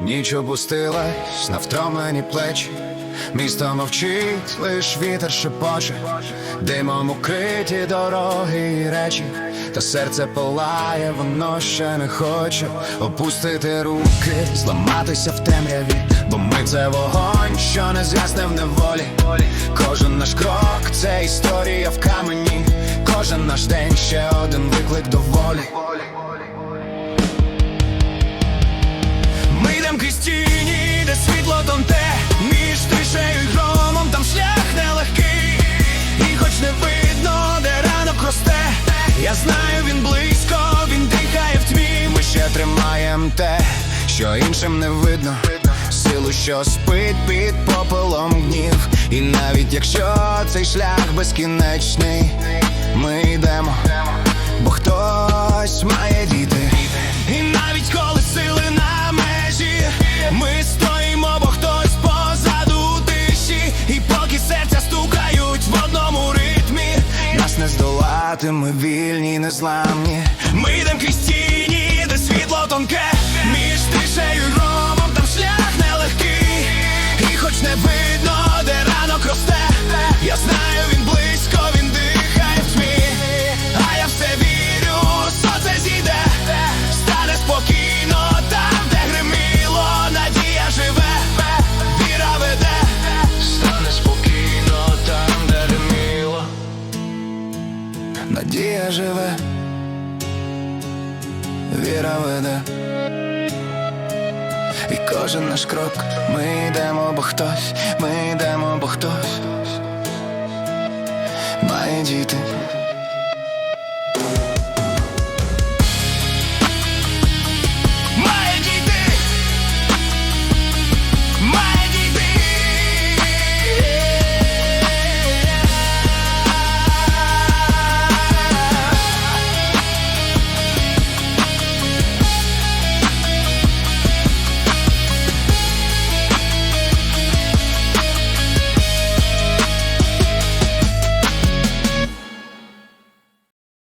Ніч опустилась на втомлені плечі, місто мовчить, лиш вітер шепоче, димом укриті дороги і речі, та серце палає, воно ще не хоче опустити руки, зламатися в темряві, бо ми це вогонь, що не згасне в неволі. Кожен наш крок це історія в камені, кожен наш день ще один виклик до волі. Тримаєм те, що іншим не видно. Силу, що спить під попелом днів І навіть якщо цей шлях безкінечний Ми йдемо, бо хтось має діти. І навіть коли сили на межі Ми стоїмо, бо хтось позаду тиші. І поки серця стукають в одному ритмі Нас не здолати, ми вільні, незламні Надія живе, віра веде. І кожен наш крок ми йдемо, бо хтось, ми йдемо, бо хтось. Має діти.